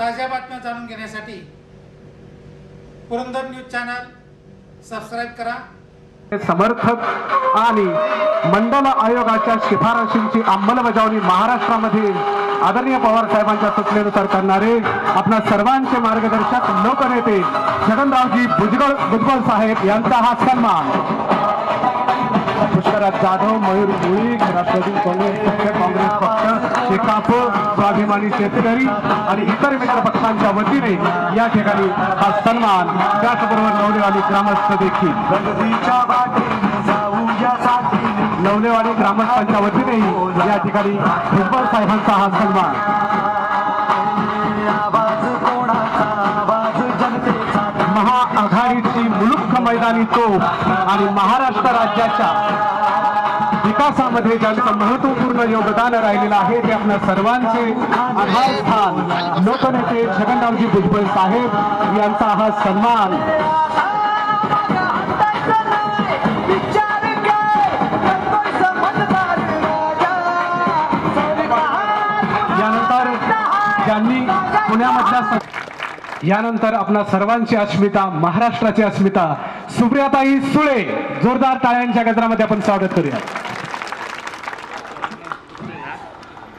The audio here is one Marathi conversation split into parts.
ताज्या बातम्या जाणून घेण्यासाठी पुरंदर न्यूज चॅनल सबस्क्राईब करा. समर्थक आणि मंडल आयोगाच्या शिफारशींची अंमलबजावणी महाराष्ट्रामध्ये आदरणीय पवार साहेबांच्या सूचनेनुसार करणारे आपल्या सर्वांचे मार्गदर्शक लोकनेते छगनरावजी भुजबळ भुजबळ साहेब यांचा हा सन्मान. पुष्कराज जाधव मयूर मुळीक राष्ट्रवादी काँग्रेस पक्ष काँग्रेस पक्ष शेकाप स्वाभिमानी शेतकरी आणि इतर मित्र पक्षांच्या वतीने या ठिकाणी हा सन्मान त्याचबरोबर नवलेवाली ग्रामस्थ देखील. नवलेवाडी ग्रामस्थांच्या वतीनेही या ठिकाणी भुजबळ साहेबांचा हा सन्मान. आघाडीची मुलुख मैदानी तोफ आणि महाराष्ट्र राज्याच्या विकासामध्ये ज्यांचं महत्त्वपूर्ण योगदान राहिलेलं आहे ते आपल्या सर्वांचे आधारस्थान लोकनेते छगनरावजी भुजबळ साहेब यांचा हा सन्मान. यानंतर ज्यांनी पुण्यामधल्या यानंतर आपणा सर्वांची अस्मिता महाराष्ट्राची अस्मिता सुप्रियाताई सुळे जोरदार टाळ्यांच्या गजरामध्ये आपण स्वागत करूया.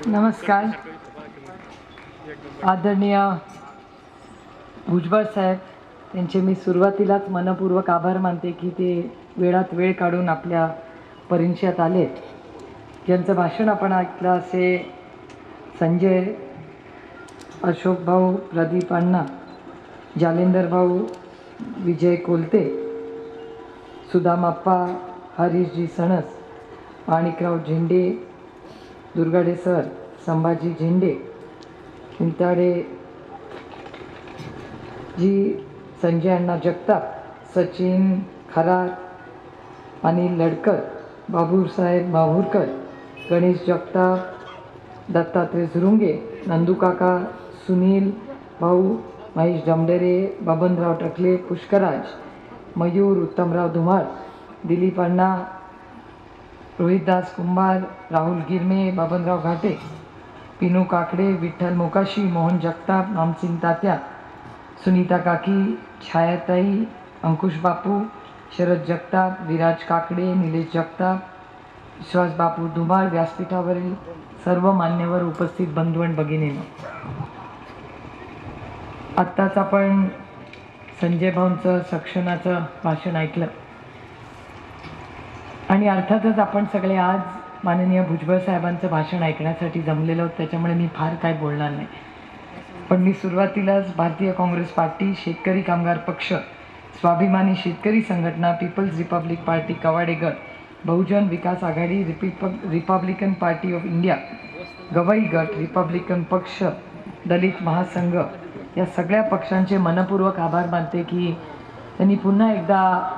नमस्कार. आदरणीय भुजबळ साहेब त्यांचे मी सुरुवातीलाच मनपूर्वक आभार मानते की ते वेळात वेळ काढून आपल्या परिचयात आले. ज्यांचं भाषण आपण ऐकलं असे संजय अशोक भाऊ प्रदीप अण्णा जालेंदर भाऊ विजय कोलते सुदामाप्पा हरीशजी सणस माणिकराव झेंडे दुर्गाडे सर संभाजी झेंडे चिंताडे जी संजय अण्णा जगताप सचिन खरात अनिल लडकर बाबूसाहेब माहूरकर गणेश जगताप दत्तात्रय झुरुंगे नंदूकाका सुनील भाऊ महेश डमडेरे बबनराव टकले पुष्कराज मयूर उत्तमराव धुमाळ दिलीप अण्णा रोहितदास कुंभार राहुल गिरमे बबनराव घाटे पिनू काकडे विठ्ठल मोकाशी मोहन जगताप नामसिंग तात्या सुनीता काकी छायाताई अंकुश बापू शरद जगताप विराज काकडे निलेश जगताप विश्वास बापू धुमाळ व्यासपीठावरील सर्व मान्यवर उपस्थित बंधू आणि आत्ताच आपण संजय भाऊंचं सक्षणाचं भाषण ऐकलं. आणि अर्थातच आपण सगळे आज माननीय भुजबळ साहेबांचं भाषण ऐकण्यासाठी जमलेलो आहोत त्याच्यामुळे मी फार काय बोलणार नाही. पण मी सुरुवातीलाच भारतीय काँग्रेस पार्टी शेतकरी कामगार पक्ष स्वाभिमानी शेतकरी संघटना पीपल्स रिपब्लिक पार्टी कवाडे गट Bahujan Vikas Aghadi रिपिप republican party of India Gavai गट रिपब्लिकन पक्ष दलित महासंघ या सगळ्या पक्षांचे मनपूर्वक आभार मानते की त्यांनी पुन्हा एकदा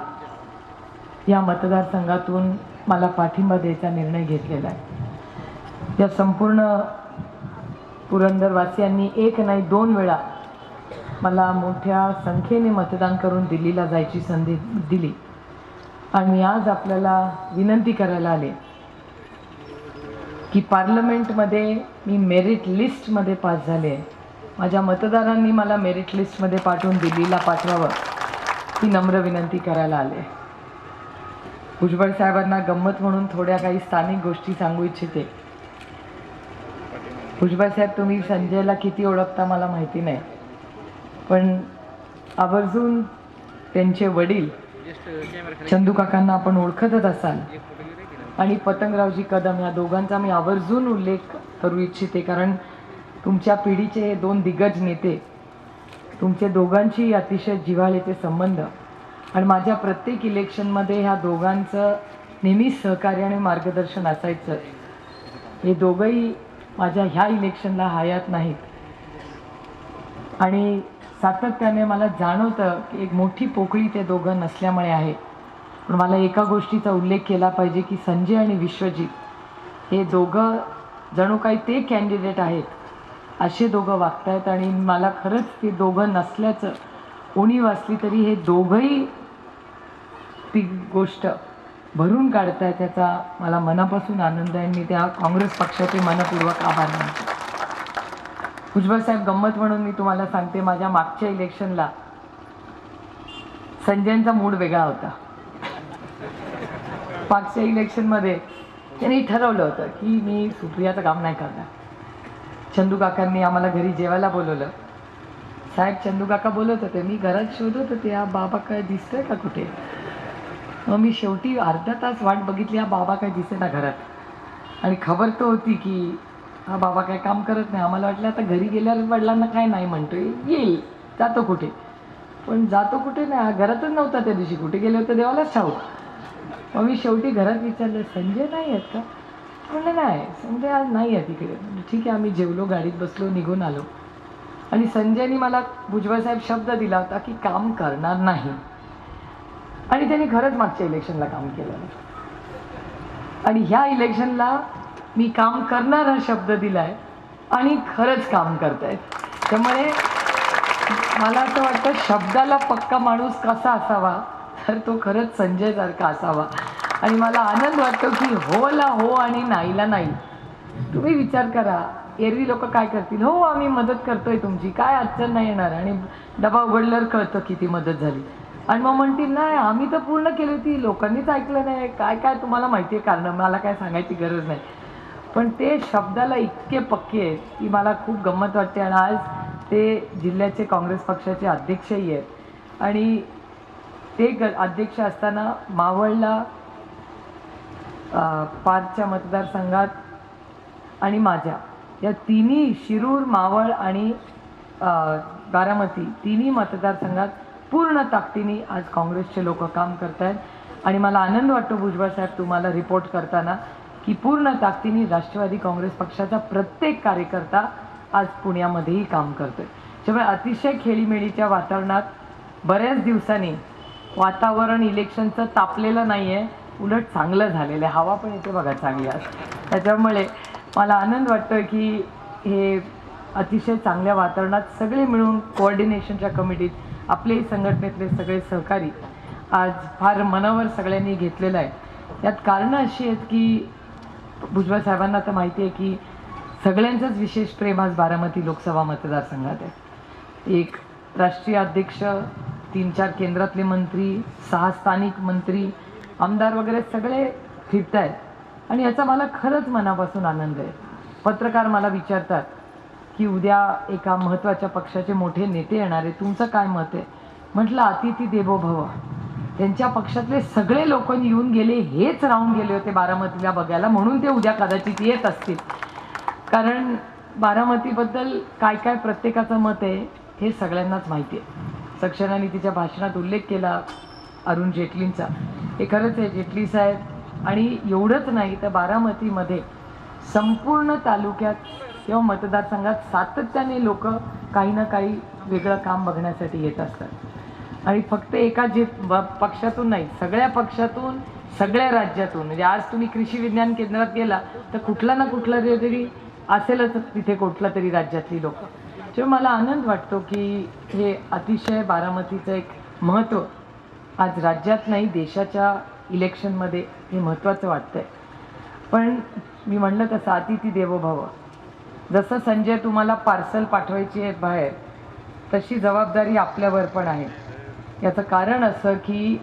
या मतदारसंघातून मला पाठिंबा द्यायचा निर्णय घेतलेला आहे. या संपूर्ण पुरंदरवासियांनी एक नाही दोन वेळा मला मोठ्या संख्येने मतदान करून दिल्लीला जायची संधी दिली. आणि आज आपल्याला विनंती करायला आले की पार्लमेंटमध्ये मी मेरिट लिस्टमध्ये पास झाले आहे. माझ्या मतदारांनी मला मेरिट लिस्टमध्ये पाठवून दिल्लीला पाठवावं ही नम्र विनंती करायला आले. भुजबळ साहेबांना गंमत म्हणून थोड्या काही स्थानिक गोष्टी सांगू इच्छिते. भुजबळ साहेब तुम्ही संजयला किती ओळखता मला माहिती नाही. पण आवर्जून त्यांचे वडील चंदू काकांना आपण ओळखतच असाल. आणि पतंगरावजी कदम या दोघांचा मी आवर्जून उल्लेख करू इच्छिते कारण तुमच्या पिढीचे हे दोन दिग्गज नेते तुमचे दोघांची अतिशय जिव्हाळ्याचे संबंध. आणि माझ्या प्रत्येक इलेक्शनमध्ये ह्या दोघांचं नेहमीच सहकार्य आणि मार्गदर्शन असायचं. हे दोघंही माझ्या ह्या इलेक्शनला हयात नाहीत. आणि सातत्याने मला जाणवतं की एक मोठी पोकळी ते दोघं नसल्यामुळे आहे. पण मला एका गोष्टीचा उल्लेख केला पाहिजे की संजय आणि विश्वजित हे दोघं जणू काही ते कॅन्डिडेट आहेत. असे दोघं वागतायत आणि मला खरंच ते दोघं नसल्याचं उणीव असली तरी हे दोघंही ती गोष्ट भरून काढताय त्याचा मला मनापासून आनंद आहे. आणि मी त्या काँग्रेस पक्षाचे मनपूर्वक आभार मानतो. भुजबळ साहेब गंमत म्हणून मी तुम्हाला सांगते माझ्या मागच्या इलेक्शनला संजयचा मूड वेगळा होता. मागच्या इलेक्शनमध्ये त्यांनी ठरवलं होतं की मी सुप्रियाचं काम नाही करणार. चंदू काकांनी आम्हाला घरी जेवायला बोलवलं. साहेब चंदू काका बोलत होते मी घरात शोधत होते हा बाबा काय दिसतोय का कुठे? मग मी शेवटी अर्धा तास वाट बघितली हा बाबा काय दिसे ना घरात. आणि खबर तर होती की हा बाबा काय काम करत नाही. आम्हाला वाटलं आता घरी गेल्यावर वडिलांना काय नाही म्हणतोय येईल जातो कुठे? पण जातो कुठे नाही हा घरातच नव्हता त्या दिवशी कुठे गेले होते देवालाच ठाऊक. मग मी शेवटी घरात विचारलं संजय नाही आहेत का? म्हणलं नाही संजय आज नाही आहे तिकडे. ठीक आहे आम्ही जेवलो गाडीत बसलो निघून आलो. आणि संजयनी मला भुजबळ साहेब शब्द दिला होता की काम करणार नाही. आणि त्यांनी खरंच मागच्या इलेक्शनला काम केलं. आणि ह्या इलेक्शनला मी काम करणार हा शब्द दिलाय आणि खरंच काम करतायत. त्यामुळे मला असं वाटतं शब्दाला पक्का माणूस कसा असावा तर तो खरंच संजयसारखा असावा. आणि मला आनंद वाटतो की होला हो आणि नाहीला नाही. तुम्ही विचार करा. एरवी लोक काय करतील? हो आम्ही मदत करतोय तुमची. काय अडचण नाही येणार. आणि डबा उघडल्यावर कळतं किती मदत झाली. आणि मग म्हणतील नाही आम्ही तर पूर्ण केली. होती लोकांनीच ऐकलं नाही. काय काय तुम्हाला माहिती आहे कारण? मला काय सांगायची गरज नाही. पण ते शब्दाला इतके पक्के आहेत की मला खूप गंमत वाटते. आणि आज ते जिल्ह्याचे काँग्रेस पक्षाचे अध्यक्षही आहेत. आणि ते ग अध्यक्ष असताना मावळला पाचच्या मतदारसंघात आणि माझ्या. या तिन्ही शिरूर मावळ आणि बारामती तिन्ही मतदारसंघात पूर्ण ताकदीने आज काँग्रेसचे लोक काम करत आहेत आणि मला आनंद वाटतो भुजबळ साहेब तुम्हाला रिपोर्ट करताना की पूर्ण ताकदीने राष्ट्रवादी काँग्रेस पक्षाचा प्रत्येक कार्यकर्ता आज पुण्यामध्येही काम करतोय. त्यामुळे अतिशय खेळीमेळीच्या वातावरणात बऱ्याच दिवसांनी वातावरण इलेक्शनचं तापलेलं नाही आहे उलट चांगलं झालेलं आहे. हवा पण इथे बघा चांगली आहे. त्याच्यामुळे मला आनंद वाटतोय की हे अतिशय चांगल्या वातावरणात सगळे मिळून कोऑर्डिनेशनच्या कमिटीत आपले संघटनेतले सगळे सहकारी आज फार मनावर सगळ्यांनी घेतलेलं आहे. यात कारणं अशी आहेत की भुजबळ साहेबांना तर माहिती आहे की सगळ्यांचंच विशेष प्रेम आज बारामती लोकसभा मतदारसंघात आहे. एक राष्ट्रीय अध्यक्ष तीन चार केंद्रातले मंत्री सहा स्थानिक मंत्री आमदार वगैरे सगळे फिरत आहेत आणि याचा मला खरंच मनापासून आनंद आहे. पत्रकार मला विचारतात की उद्या एका महत्त्वाच्या पक्षाचे मोठे नेते येणार आहे तुमचं काय मत आहे? म्हटलं अतिथी देवो भव. त्यांच्या पक्षातले सगळे लोक येऊन गेले. हेच राहून गेले होते बारामतीला बघायला. म्हणून ते उद्या कदाचित येत असतील. कारण बारामतीबद्दल काय काय प्रत्येकाचं मत आहे हे सगळ्यांनाच माहिती आहे. सक्सेनाने तिच्या भाषणात उल्लेख केला. अरुण जेटलींचा. हे खरंच आहे जेटली साहेब. आणि एवढंच नाही तर बारामतीमध्ये संपूर्ण तालुक्यात किंवा मतदारसंघात सातत्याने लोक काही ना काही वेगळं काम बघण्यासाठी येत असतात. आणि फक्त एका जे पक्षातून नाही सगळ्या पक्षातून सगळ्या राज्यातून म्हणजे आज तुम्ही कृषी विज्ञान केंद्रात गेला तर कुठला ना कुठला तरी असेलच तिथे कुठला तरी राज्यातली लोक. तेव्हा म्हणजे मला आनंद वाटतो की हे अतिशय बारामतीचं एक महत्त्व आज राज्यात नाही देशाच्या इलेक्शनमध्ये हे महत्त्वाचं वाटतं आहे पण मी म्हणलं तसं अतिथी देवो भव. जसं संजय तुम्हाला पार्सल पाठवायची आहे बाहेर तशी जबाबदारी आपल्यावर पण आहे. याचं कारण असं की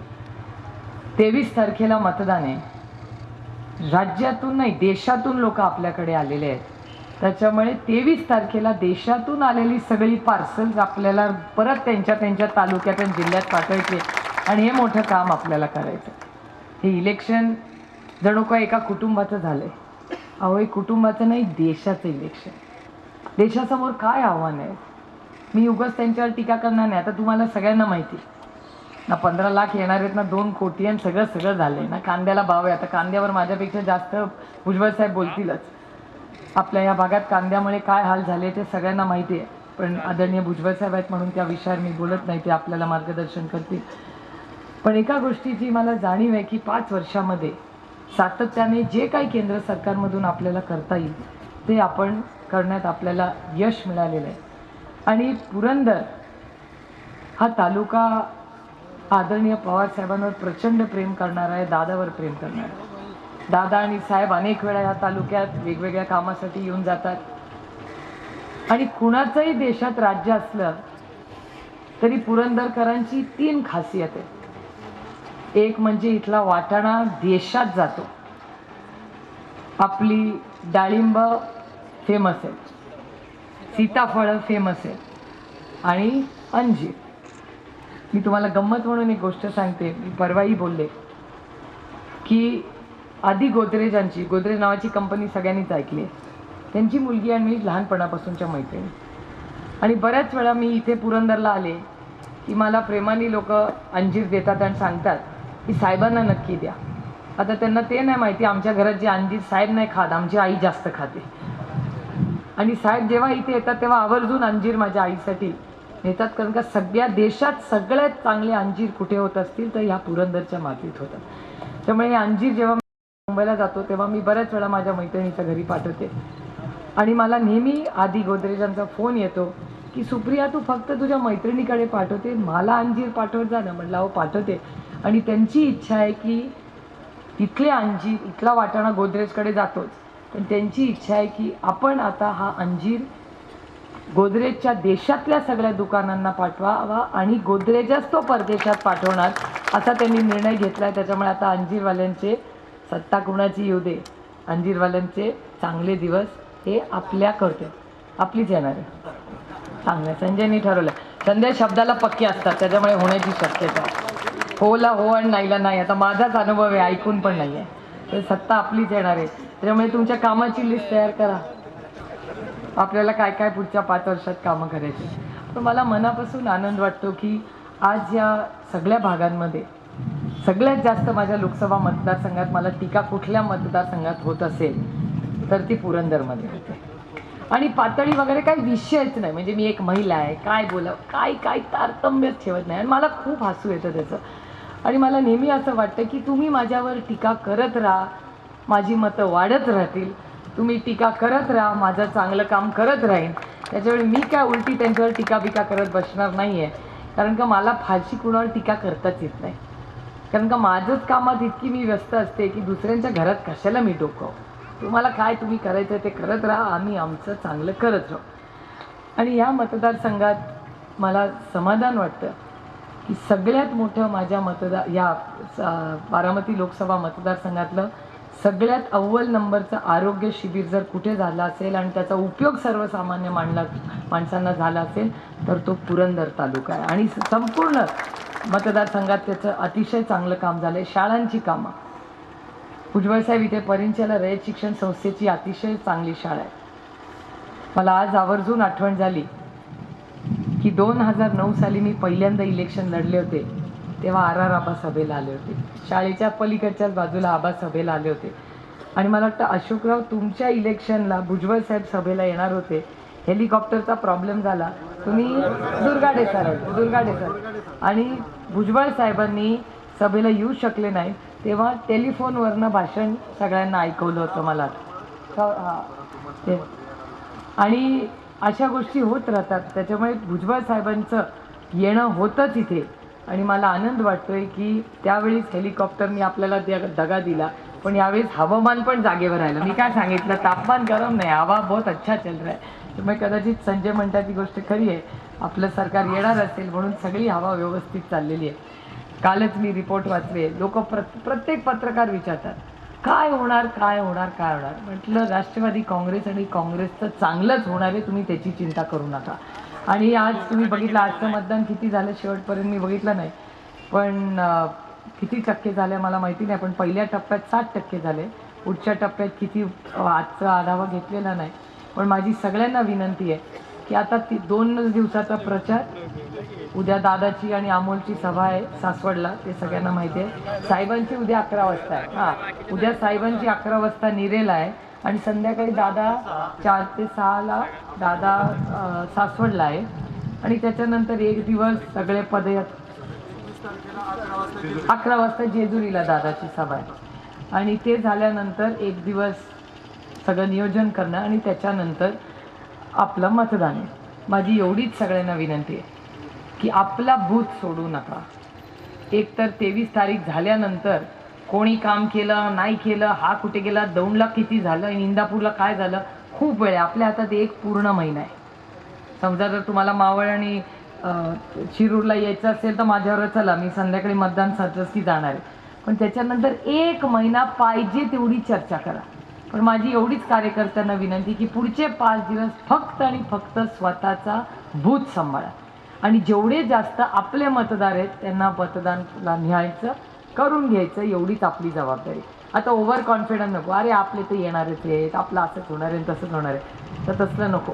तेवीस तारखेला मतदान आहे. राज्यातून नाही देशातून लोक आपल्याकडे आलेले आहेत. त्याच्यामुळे तेवीस तारखेला देशातून आलेली सगळी पार्सल्स आपल्याला परत त्यांच्या त्यांच्या तालुक्यात आणि जिल्ह्यात आहे आणि हे मोठं काम आपल्याला करायचं. हे इलेक्शन जणू का एका कुटुंबाचं झालं आहे अहो हे कुटुंबाचं नाही देशाचं इलेक्शन देशासमोर काय आव्हान आहे? मी उगाच त्यांच्यावर टीका करणार नाही. आता तुम्हाला सगळ्यांना माहिती आहे. ना पंधरा लाख येणार आहेत ना दोन कोटी आणि सगळं सगळं झालंय. ना कांद्याला भाव आहे. आता कांद्यावर माझ्यापेक्षा जास्त भुजबळ साहेब बोलतीलच. आपल्या या भागात कांद्यामुळे काय हाल झाले ते सगळ्यांना माहिती आहे. पण आदरणीय भुजबळ साहेब आहेत म्हणून त्या विषयावर मी बोलत नाही. ते आपल्याला मार्गदर्शन करतील. पण एका गोष्टीची मला जाणीव आहे की पाच वर्षामध्ये सातत्याने जे काही केंद्र सरकारमधून आपल्याला करता येईल ते आपण करण्यात आपल्याला यश मिळालेलं आहे. आणि पुरंदर हा तालुका आदरणीय पवार साहेबांवर प्रचंड प्रेम करणारा आहे दादावर प्रेम करणार आहे. दादा आणि साहेब अनेक वेळा या तालुक्यात वेगवेगळ्या कामासाठी येऊन जातात. आणि कुणाचंही देशात राज्य असलं तरी पुरंदरकरांची तीन खासियत आहे. एक म्हणजे इथला वाटाणा देशात जातो. आपली डाळिंब फेमस आहे. सीताफळं फेमस आहे. आणि अंजीर. मी तुम्हाला गंमत म्हणून एक गोष्ट सांगते मी परवाही बोलले की आधी गोदरेजांची गोदरेज नावाची कंपनी सगळ्यांनीच ऐकली आहे. त्यांची मुलगी आणि मी लहानपणापासूनच्या मैत्रिणी. आणि बऱ्याच वेळा मी इथे पुरंदरला आले की मला प्रेमाने लोक अंजीर देतात आणि सांगतात. की साहेबांना नक्की द्या. आता त्यांना ते नाही माहिती आमच्या घरात जे अंजीर साहेब नाही खात आमची आई जास्त खाते. आणि साहेब जेव्हा इथे येतात तेव्हा आवर्जून अंजीर माझ्या आईसाठी नेतात कारण का सगळ्या देशात सगळ्यात चांगले अंजीर कुठे होत असतील तर ह्या पुरंदरच्या मातीत होतात. त्यामुळे हे अंजीर जेव्हा मी मुंबईला जातो तेव्हा मी बऱ्याच वेळा माझ्या मैत्रिणीच्या घरी पाठवते. आणि मला नेहमी आधी गोदरेजांचा फोन येतो की सुप्रिया तू फक्त तुझ्या मैत्रिणीकडे पाठवते मला अंजीर पाठवत जा ना. म्हटलं अहो पाठवते. आणि त्यांची इच्छा आहे की इथले अंजीर इथला वाटाणा गोदरेजकडे जातोच. पण त्यांची इच्छा आहे की आपण आता हा अंजीर गोदरेजच्या देशातल्या सगळ्या दुकानांना पाठवावा आणि गोदरेजच तो परदेशात पाठवणार असा त्यांनी निर्णय घेतला आहे त्याच्यामुळे आता अंजीरवाल्यांचे सत्ता कुणाची येऊ दे. अंजीरवाल्यांचे चांगले दिवस हे आपल्या करते. आपलीच येणार आहे. चांगलं. आहे. संजयनी ठरवलं संजय शब्दाला पक्के असतात. त्याच्यामुळे होण्याची शक्यता आहे. होला हो आणि नाहीला नाही. आता माझाच अनुभव आहे ऐकून पण नाही आहे तर सत्ता आपलीच येणार आहे. त्याच्यामुळे तुमच्या कामाची लिस्ट तयार करा. आपल्याला काय काय पुढच्या पाच वर्षात कामं करायची. पण मला मनापासून आनंद वाटतो की आज या सगळ्या भागांमध्ये सगळ्यात जास्त माझ्या लोकसभा मतदारसंघात मला टीका कुठल्या मतदारसंघात होत असेल तर ती पुरंदरमध्ये होते. आणि पातळी वगैरे काही विषयच नाही. म्हणजे मी एक महिला आहे काय बोलावं काय काय तारतम्यच ठेवत नाही. आणि मला खूप हसू येतं त्याचं. आणि मला नेहमी असं वाटतं की तुम्ही माझ्यावर टीका करत राहा माझी मतं वाढत राहतील. तुम्ही टीका करत राहा माझं चांगलं काम करत राहीन. त्याच्यामुळे मी काय उलटी त्यांच्यावर टीका बिका करत बसणार नाही आहे कारण का मला फारशी कुणावर टीका करताच येत नाही. कारण का माझंच कामात इतकी मी व्यस्त असते की दुसऱ्यांच्या घरात कशाला मी डोकावं तुम्हाला काय तुम्ही करायचं ते करत राहा आम्ही आमचं चांगलं करत राहू. आणि या मतदारसंघात मला समाधान वाटतं. की सगळ्यात मोठं माझ्या मतदार या स- बारामती लोकसभा मतदारसंघातलं सगळ्यात अव्वल नंबरचं आरोग्य शिबिर जर कुठे झालं असेल आणि त्याचा उपयोग सर्वसामान्य मांडला माणसांना झाला असेल तर तो पुरंदर तालुका आहे. आणि संपूर्ण मतदारसंघात त्याचं अतिशय चांगलं काम झालं आहे शाळांची कामं. भुजबळ साहेब इथे परिंच्याला रयत शिक्षण संस्थेची अतिशय चांगली शाळा आहे. मला आज आवर्जून आठवण झाली. की दोन हजार नऊ साली मी पहिल्यांदा इलेक्शन लढले होते तेव्हा आर आर आबा सभेला आले होते. शाळेच्या पलीकडच्याच बाजूला आबा सभेला आले होते. आणि मला वाटतं अशोकराव तुमच्या इलेक्शनला भुजबळ साहेब सभेला येणार होते. हेलिकॉप्टरचा प्रॉब्लेम झाला. तुम्ही दुर्गाडे सर दुर्गाडे सर. आणि भुजबळ साहेबांनी सभेला येऊ शकले नाही तेव्हा टेलिफोनवरनं भाषण सगळ्यांना ऐकवलं होतं मला. हां. आणि अशा गोष्टी होत राहतात. त्याच्यामुळे भुजबळ साहेबांचं येणं होतंच इथे. आणि मला आनंद वाटतोय की त्यावेळीच हेलिकॉप्टरनी आपल्याला त्या दगा दिला. पण यावेळेस हवामान पण जागेवर राहिलं. मी काय सांगितलं? तापमान गरम नाही. हवा बहुत अच्छा चल रहा है. त्यामुळे कदाचित संजय म्हणतात ती गोष्ट खरी आहे. आपलं सरकार येणार असेल म्हणून सगळी हवा व्यवस्थित चाललेली आहे. कालच मी रिपोर्ट वाचले लोक प्र प्रत्येक पत्रकार विचारतात. काय होणार काय होणार काय होणार? म्हटलं राष्ट्रवादी काँग्रेस आणि काँग्रेसचं चांगलंच होणार आहे तुम्ही त्याची चिंता करू नका. आणि आज तुम्ही बघितलं आजचं मतदान किती झालं शेवटपर्यंत मी बघितलं नाही. पण किती टक्के झाले मला माहिती नाही पण पहिल्या टप्प्यात सात टक्के झाले. पुढच्या टप्प्यात किती आजचा आढावा घेतलेला नाही. पण माझी सगळ्यांना विनंती आहे की आता ती दोनच दिवसाचा प्रचार उद्या दादाची आणि अमोलची सभा आहे सासवडला ते सगळ्यांना माहिती आहे. साहेबांची उद्या अकरा वाजता आहे. हां उद्या साहेबांची अकरा वाजता निरेला आहे. आणि संध्याकाळी दादा चार ते सहाला दादा सासवडला आहे. आणि त्याच्यानंतर एक दिवस सगळे पदयात्रा अकरा वाजता जेजुरीला दादाची सभा आहे. आणि ते झाल्यानंतर एक दिवस सगळं नियोजन करणं आणि त्याच्यानंतर आपलं मतदान आहे. माझी एवढीच सगळ्यांना विनंती आहे. की आपला भूत सोडू नका. एक तर तेवीस तारीख झाल्यानंतर कोणी काम केलं नाही केलं हा कुठे गेला दौंडला किती झालं इंदापूरला काय झालं खूप वेळ आहे. आपल्या हातात एक पूर्ण महिना आहे. समजा जर तुम्हाला मावळ आणि शिरूरला यायचं असेल तर माझ्यावर चला मी संध्याकाळी मतदान की जाणार आहे. पण त्याच्यानंतर एक महिना पाहिजे तेवढी चर्चा करा. पण माझी एवढीच कार्यकर्त्यांना विनंती की पुढचे पाच दिवस फक्त आणि फक्त स्वतःचा भूत सांभाळा. आणि जेवढे जास्त आपले मतदार आहेत त्यांना मतदानला न्यायचं करून घ्यायचं एवढीच आपली जबाबदारी. आता ओव्हर कॉन्फिडन्स नको. अरे आपले तर येणारच आहेत आपलं असंच होणार आहे तसंच होणार आहे. तर तसलं नको.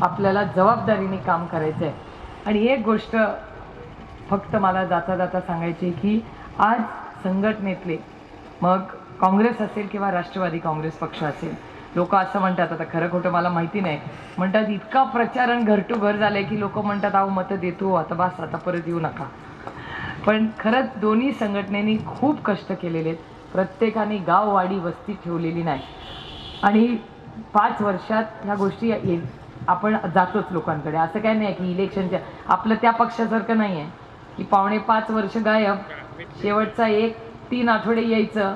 आपल्याला जबाबदारीने काम करायचं आहे आणि एक गोष्ट फक्त मला जाता जाता सांगायची आहे की आज संघटनेतले मग काँग्रेस असेल किंवा राष्ट्रवादी काँग्रेस पक्ष असेल लोक असं म्हणतात आता खरं खोटं मला माहिती नाही. म्हणतात इतका प्रचारण घर टू घर झालंय की लोक म्हणतात अहो मतं देतो आता बस आता परत येऊ नका. पण खरंच दोन्ही संघटनेनी खूप कष्ट केलेले आहेत. प्रत्येकाने गाववाडी वस्ती ठेवलेली नाही. आणि पाच वर्षात ह्या गोष्टी आपण जातोच लोकांकडे. असं काय नाही की इलेक्शनच्या आपलं त्या पक्षासारखं नाही आहे की पावणे पाच वर्ष गायब शेवटचा एक तीन आठवडे यायचं.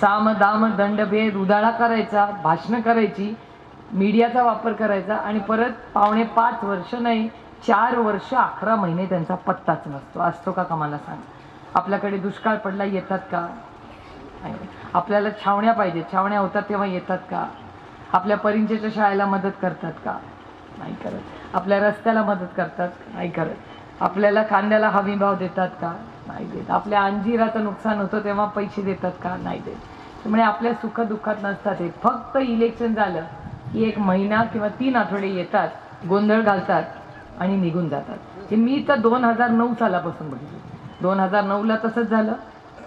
साम दाम दंडभेद उदाळा करायचा भाषणं करायची मीडियाचा वापर करायचा आणि परत पावणे पाच वर्ष नाही चार वर्ष अकरा महिने त्यांचा पत्ताच नसतो. असतो का कामाला सांग? आपल्याकडे दुष्काळ पडला येतात का? आपल्याला छावण्या पाहिजे छावण्या होतात तेव्हा येतात का? आपल्या परिंचेच्या शाळेला मदत करतात का? नाही करत. आपल्या रस्त्याला मदत करतात? नाही करत. आपल्याला कांद्याला हमी भाव देतात का? नाही देत. आपल्या अंजिराचं नुकसान होतं तेव्हा पैसे देतात का? नाही देत. त्यामुळे आपल्या सुखदुःखात नसतात हे फक्त इलेक्शन झालं की एक महिना किंवा तीन आठवडे येतात गोंधळ घालतात आणि निघून जातात. हे मी तर दोन हजार नऊ सालापासून बघितलं. दोन हजार नऊला तसंच झालं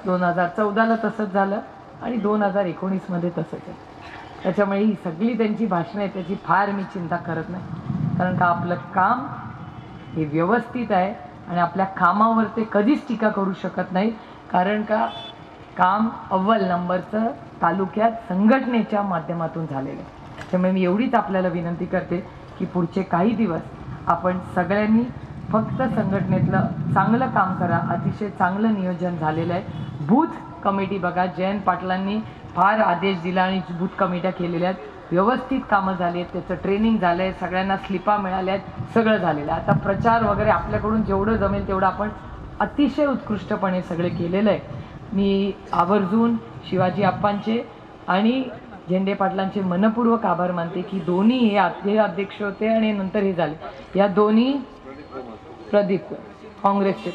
दोन हजार चौदाला तसंच झालं आणि दोन हजार एकोणीसमध्ये तसंच आहे. त्याच्यामुळे ही सगळी त्यांची भाषणं आहेत त्याची फार मी चिंता करत नाही. कारण का आपलं काम हे व्यवस्थित आहे आणि आपल्या कामावर ते कधीच टीका करू शकत नाही. कारण का काम अव्वल नंबरचं तालुक्यात संघटनेच्या माध्यमातून झालेलं आहे. त्यामुळे मी एवढीच आपल्याला विनंती करते की पुढचे काही दिवस आपण सगळ्यांनी फक्त संघटनेतलं चांगलं काम करा. अतिशय चांगलं नियोजन झालेलं आहे. बूथ कमिटी बघा जयंत पाटलांनी फार आदेश दिला आणि बूथ कमिट्या केलेल्या आहेत. व्यवस्थित कामं झाली आहेत त्याचं ट्रेनिंग झालं आहे सगळ्यांना स्लिपा मिळाल्या आहेत सगळं झालेलं आहे. आता प्रचार वगैरे आपल्याकडून जेवढं जमेल तेवढं आपण अतिशय उत्कृष्टपणे सगळे केलेलं आहे. मी आवर्जून शिवाजी आप्पांचे आणि झेंडे पाटलांचे मनपूर्वक आभार मानते की दोन्ही हे आधी हे अध्यक्ष होते आणि नंतर हे झाले. या दोन्ही प्रदीप काँग्रेसचे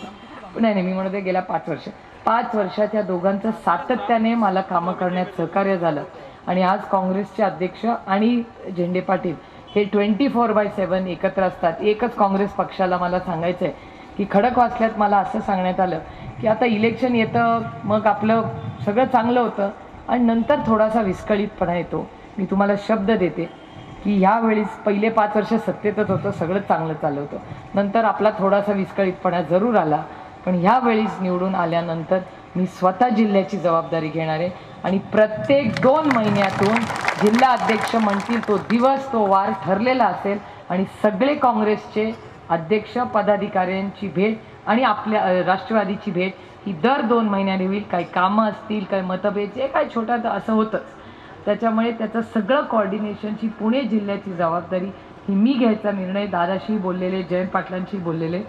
पण नाही नाही मी म्हणते गेल्या पाच वर्ष. पाच वर्षात या दोघांचं सातत्याने मला कामं करण्यात सहकार्य झालं. आणि आज काँग्रेसचे अध्यक्ष आणि झेंडे पाटील हे ट्वेंटी फोर बाय सेवन एकत्र असतात. एकच काँग्रेस पक्षाला मला सांगायचं आहे की खडक वाचल्यात मला असं सांगण्यात आलं की आता इलेक्शन येतं मग आपलं सगळं चांगलं होतं आणि नंतर थोडासा विस्कळीतपणा येतो. मी तुम्हाला शब्द देते की ह्यावेळेस पहिले पाच वर्ष सत्तेतच होतं सगळं चांगलं चाललं होतं. नंतर आपला थोडासा विस्कळीतपणा जरूर आला पण ह्यावेळीस निवडून आल्यानंतर मी स्वतः जिल्ह्याची जबाबदारी घेणार आहे. आणि प्रत्येक दोन महिन्यातून जिल्हा अध्यक्ष म्हणतील तो दिवस तो वार ठरलेला असेल. आणि सगळे काँग्रेसचे अध्यक्ष पदाधिकाऱ्यांची भेट आणि आपल्या राष्ट्रवादीची भेट ही दर दोन महिन्याने होईल. काही कामं असतील काही मतभेद जे काही छोटा असं होतंच त्याच्यामुळे त्याचं सगळं कॉर्डिनेशनची पुणे जिल्ह्याची जबाबदारी ही मी घ्यायचा निर्णय दादाशी बोललेले जयंत पाटलांशी बोललेले.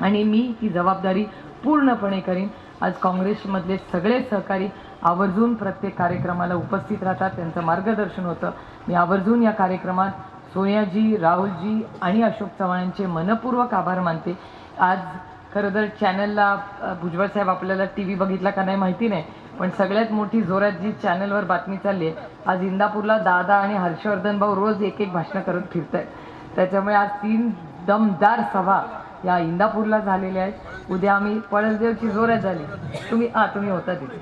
आणि मी ही जबाबदारी पूर्णपणे करीन. आज काँग्रेसमधले सगळे सहकारी आवर्जून प्रत्येक कार्यक्रमाला उपस्थित राहतात. त्यांचं मार्गदर्शन होतं. मी आवर्जून या कार्यक्रमात सोनियाजी राहुलजी आणि अशोक चव्हाणांचे मनपूर्वक आभार मानते. आज खरं तर चॅनलला अ, भुजबळ साहेब आपल्याला टी व्ही बघितला का नाही माहिती नाही पण सगळ्यात मोठी जोरात जी चॅनलवर बातमी चालली आहे. आज इंदापूरला दादा आणि हर्षवर्धन भाऊ रोज एक एक भाषणं करत फिरत आहेत त्याच्यामुळे आज तीन दमदार सभा या इंदापूरला झालेल्या आहेत. उद्या आम्ही पळसदेवची जोरात झाली. तुम्ही हां तुम्ही होता तिथे.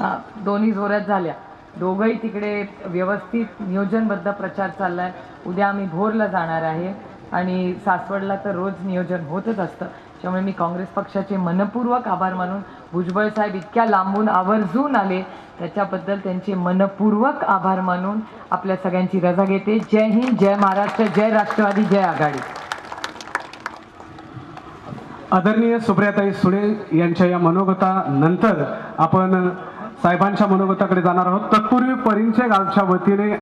हां दोन्ही जोऱ्यात झाल्या. दोघंही तिकडे व्यवस्थित नियोजनबद्ध प्रचार चालला आहे उद्या आम्ही भोरला जाणार आहे. आणि सासवडला तर रोज नियोजन होतच असतं. त्यामुळे मी काँग्रेस पक्षाचे मनपूर्वक आभार मानून भुजबळ साहेब इतक्या लांबून आवर्जून आले. त्याच्याबद्दल त्यांचे मनपूर्वक आभार मानून आपल्या सगळ्यांची रजा घेते. जय हिंद जय महाराष्ट्र जय राष्ट्रवादी जय आघाडी. आदरणीय सुप्रियाताई सुळे यांच्या या मनोगतानंतर आपण साहेबांच्या मनोगताकडे जाणार आहोत. तत्पूर्वी परिंचे गावच्या वतीने